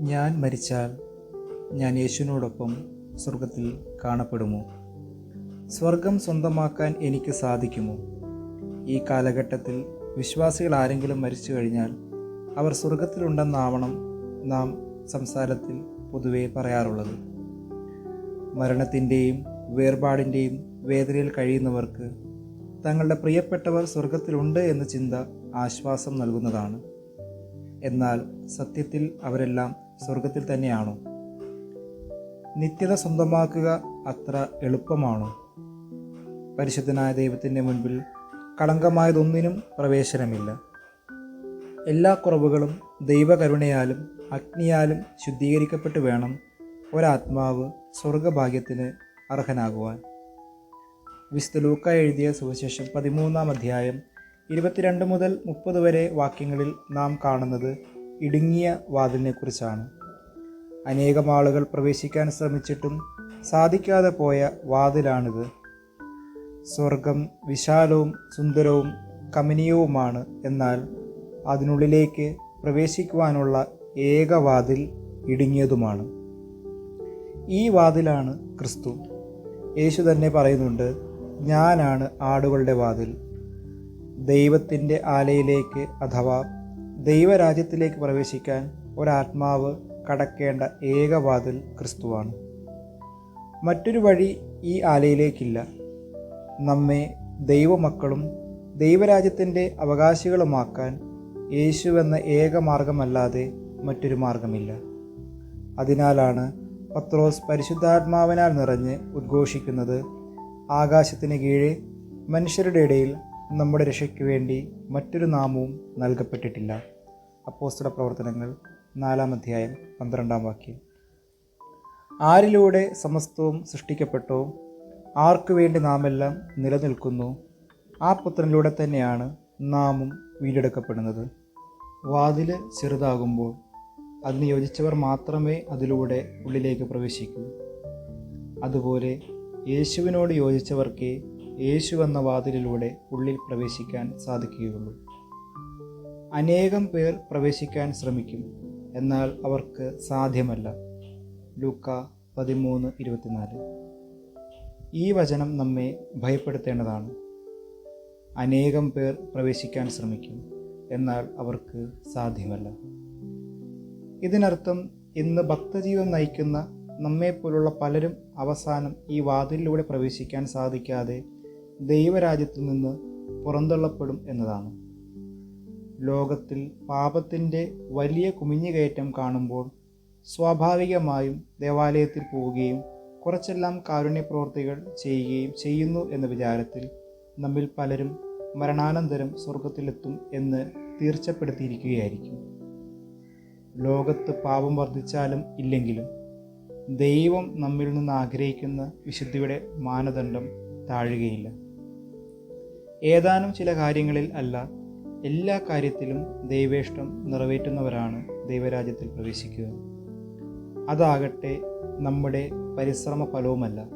ഞാൻ മരിച്ചാൽ ഞാൻ യേശുവിനോടൊപ്പം സ്വർഗത്തിൽ കാണപ്പെടുമോ? സ്വർഗം സ്വന്തമാക്കാൻ എനിക്ക് സാധിക്കുമോ? ഈ കാലഘട്ടത്തിൽ വിശ്വാസികൾ ആരെങ്കിലും മരിച്ചു കഴിഞ്ഞാൽ അവർ സ്വർഗത്തിലുണ്ടെന്നാവണം നാം സംസാരത്തിൽ പൊതുവേ പറയാറുള്ളത്. മരണത്തിന്റെയും വേർപാടിന്റെയും വേദനയിൽ കഴിയുന്നവർക്ക് തങ്ങളുടെ പ്രിയപ്പെട്ടവർ സ്വർഗത്തിലുണ്ട് എന്ന ചിന്ത ആശ്വാസം നൽകുന്നതാണ്. എന്നാൽ സത്യത്തിൽ അവരെല്ലാം സ്വർഗത്തിൽ തന്നെയാണോ? നിത്യത സ്വന്തമാക്കുക അത്ര എളുപ്പമാണോ? പരിശുദ്ധനായ ദൈവത്തിന്റെ മുൻപിൽ കളങ്കമായതൊന്നിനും പ്രവേശനമില്ല. എല്ലാ കുറവുകളും ദൈവകരുണയാലും അഗ്നിയാലും ശുദ്ധീകരിക്കപ്പെട്ട് വേണം ഒരാത്മാവ് സ്വർഗഭാഗ്യത്തിന് അർഹനാകുവാൻ. വിശുദ്ധ ലൂക്ക എഴുതിയ സുവിശേഷം പതിമൂന്നാം അധ്യായം ഇരുപത്തിരണ്ട് മുതൽ മുപ്പത് വരെ വാക്യങ്ങളിൽ നാം കാണുന്നത് ഇടുങ്ങിയ വാതിലിനെക്കുറിച്ചാണ്. അനേകം ആളുകൾ പ്രവേശിക്കാൻ ശ്രമിച്ചിട്ടും സാധിക്കാതെ പോയ വാതിലാണിത്. സ്വർഗം വിശാലവും സുന്ദരവും കമനീയവുമാണ് എന്നാൽ അതിനുള്ളിലേക്ക് പ്രവേശിക്കുവാനുള്ള ഏക വാതിൽ ഇടുങ്ങിയതുമാണ്. ഈ വാതിലാണ് ക്രിസ്തു. യേശു തന്നെ പറയുന്നുണ്ട് ഞാനാണ് ആടുകളുടെ വാതിൽ. ദൈവത്തിന്റെ ആലയിലേക്ക് അഥവാ ദൈവരാജ്യത്തിലേക്ക് പ്രവേശിക്കാൻ ഒരാത്മാവ് കടക്കേണ്ട ഏക വാതിൽ ക്രിസ്തുവാണ്. മറ്റൊരു വഴി ഈ ആലയിലേക്കില്ല. നമ്മെ ദൈവമക്കളും ദൈവരാജ്യത്തിന്റെ അവകാശികളുമാക്കാൻ യേശു എന്ന ഏക മാർഗമല്ലാതെ മറ്റൊരു മാർഗമില്ല. അതിനാലാണ് പത്രോസ് പരിശുദ്ധാത്മാവിനാൽ നിറഞ്ഞ് ഉദ്ഘോഷിക്കുന്നത് ആകാശത്തിന് കീഴെ മനുഷ്യരുടെ ഇടയിൽ നമ്മുടെ രക്ഷയ്ക്ക് വേണ്ടി മറ്റൊരു നാമവും നൽകപ്പെട്ടിട്ടില്ല. അപ്പോസ്തല പ്രവർത്തനങ്ങൾ നാലാം അധ്യായം പന്ത്രണ്ടാം വാക്യം. ആരിലൂടെ സമസ്തവും സൃഷ്ടിക്കപ്പെട്ടോ? ആർക്കു വേണ്ടി നാമെല്ലാം നിലനിൽക്കുന്നു? ആ പുത്രനിലൂടെ തന്നെയാണ് നാമും വീണ്ടെടുക്കപ്പെടുന്നത്. വാതിൽ ചെറുതാകുമ്പോൾ അതിന് യോജിച്ചവർ മാത്രമേ അതിലൂടെ ഉള്ളിലേക്ക് പ്രവേശിക്കൂ. അതുപോലെ യേശുവിനോട് യോജിച്ചവർക്കേ യേശു എന്ന വാതിലിലൂടെ ഉള്ളിൽ പ്രവേശിക്കാൻ സാധിക്കുകയുള്ളൂ. അനേകം പേർ പ്രവേശിക്കാൻ ശ്രമിക്കും. എന്നാൽ അവർക്ക് സാധ്യമല്ല. ലൂക്ക പതിമൂന്ന് ഇരുപത്തിനാല്. ഈ വചനം നമ്മെ ഭയപ്പെടുത്തേണ്ടതാണ്. അനേകം പേർ പ്രവേശിക്കാൻ ശ്രമിക്കും. എന്നാൽ അവർക്ക് സാധ്യമല്ല. ഇതിനർത്ഥം ഇന്ന് ഭക്തജീവൻ നയിക്കുന്ന നമ്മെപ്പോലുള്ള പലരും അവസാനം ഈ വാതിലിലൂടെ പ്രവേശിക്കാൻ സാധിക്കാതെ ദൈവരാജ്യത്തിൽ നിന്ന് പുറന്തള്ളപ്പെടും എന്നതാണ്. ലോകത്തിൽ പാപത്തിന്റെ വലിയ കുമിഞ്ഞുകയറ്റം കാണുമ്പോൾ സ്വാഭാവികമായും ദേവാലയത്തിൽ പോവുകയും കുറച്ചെല്ലാം കാരുണ്യ പ്രവർത്തികൾ ചെയ്യുകയും ചെയ്യുന്നു എന്ന വിചാരത്തിൽ നമ്മിൽ പലരും മരണാനന്തരം സ്വർഗത്തിലെത്തും എന്ന് തീർച്ചപ്പെടുത്തിയിരിക്കുകയായിരിക്കും. ലോകത്ത് പാപം വർദ്ധിച്ചാലും ഇല്ലെങ്കിലും ദൈവം നമ്മിൽ നിന്ന് ആഗ്രഹിക്കുന്ന വിശുദ്ധിയുടെ മാനദണ്ഡം താഴുകയില്ല. ഏതാനും ചില കാര്യങ്ങളിൽ അല്ല എല്ലാ കാര്യത്തിലും ദൈവേഷ്ടം നിറവേറ്റുന്നവരാണ് ദൈവരാജ്യത്തിൽ പ്രവേശിക്കുക. അതാകട്ടെ നമ്മുടെ പരിശ്രമ ഫലവുമല്ല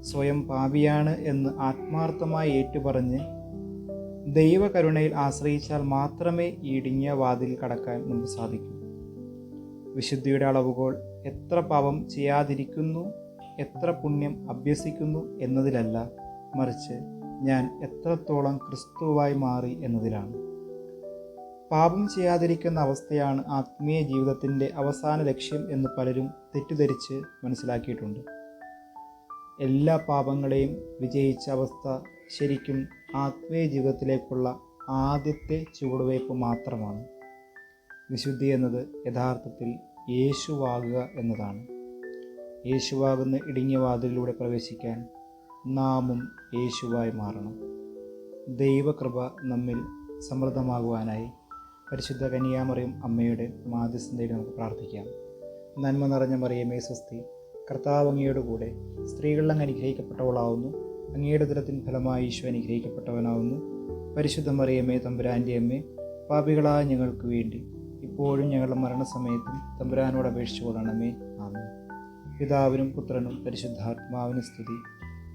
സ്വയം പാപിയാണ് എന്ന് ആത്മാർത്ഥമായി ഏറ്റുപറഞ്ഞ് ദൈവകരുണയിൽ ആശ്രയിച്ചാൽ മാത്രമേ ഈ ഇടുങ്ങിയ വാതിൽ കടക്കാൻ നമുക്ക് സാധിക്കൂ. വിശുദ്ധിയുടെ അളവുകൾ എത്ര പാപം ചെയ്യാതിരിക്കുന്നു എത്ര പുണ്യം അഭ്യസിക്കുന്നു എന്നതിലല്ല മറിച്ച് ഞാൻ എത്രത്തോളം ക്രിസ്തുവായി മാറി എന്നതിലാണ്. പാപം ചെയ്യാതിരിക്കുന്ന അവസ്ഥയാണ് ആത്മീയ ജീവിതത്തിന്റെ അവസാന ലക്ഷ്യം എന്ന് പലരും തെറ്റിദ്ധരിച്ച് മനസ്സിലാക്കിയിട്ടുണ്ട്. എല്ലാ പാപങ്ങളെയും വിജയിച്ച അവസ്ഥ ശരിക്കും ആത്മീയ ജീവിതത്തിലേക്കുള്ള ആദ്യത്തെ ചുവടുവയ്പ് മാത്രമാണ്. വിശുദ്ധി എന്നത് യഥാർത്ഥത്തിൽ യേശുവാകുക എന്നതാണ്. യേശുവാകുന്ന ഇടുങ്ങിയ വാതിലിലൂടെ പ്രവേശിക്കാൻ നാമും യേശുവായി മാറണം. ദൈവകൃപ നമ്മിൽ സമൃദ്ധമാകുവാനായി പരിശുദ്ധ കനിയാമറിയും അമ്മയുടെ മാധ്യസ്ഥതയിൽ നമുക്ക് പ്രാർത്ഥിക്കാം. നന്മ നിറഞ്ഞ മറിയമേ സ്വസ്തി കർത്താവ് അങ്ങയുടെ കൂടെ സ്ത്രീകളിൽ അങ്ങ് അനുഗ്രഹിക്കപ്പെട്ടവളാവുന്നു. അങ്ങയുടെ ദിനത്തിൻ ഫലമായി ഈശോ അനുഗ്രഹിക്കപ്പെട്ടവനാവുന്നു. പരിശുദ്ധ മറിയമ്മേ തമ്പുരാന്റെ അമ്മേ പാപികളായ ഞങ്ങൾക്ക് വേണ്ടി ഇപ്പോഴും ഞങ്ങളുടെ മരണസമയത്തും തമ്പുരാനോട് അപേക്ഷിച്ചു കൊള്ളണമേ ആമേ പിതാവിനും പുത്രനും പരിശുദ്ധാത്മാവിനും സ്തുതി.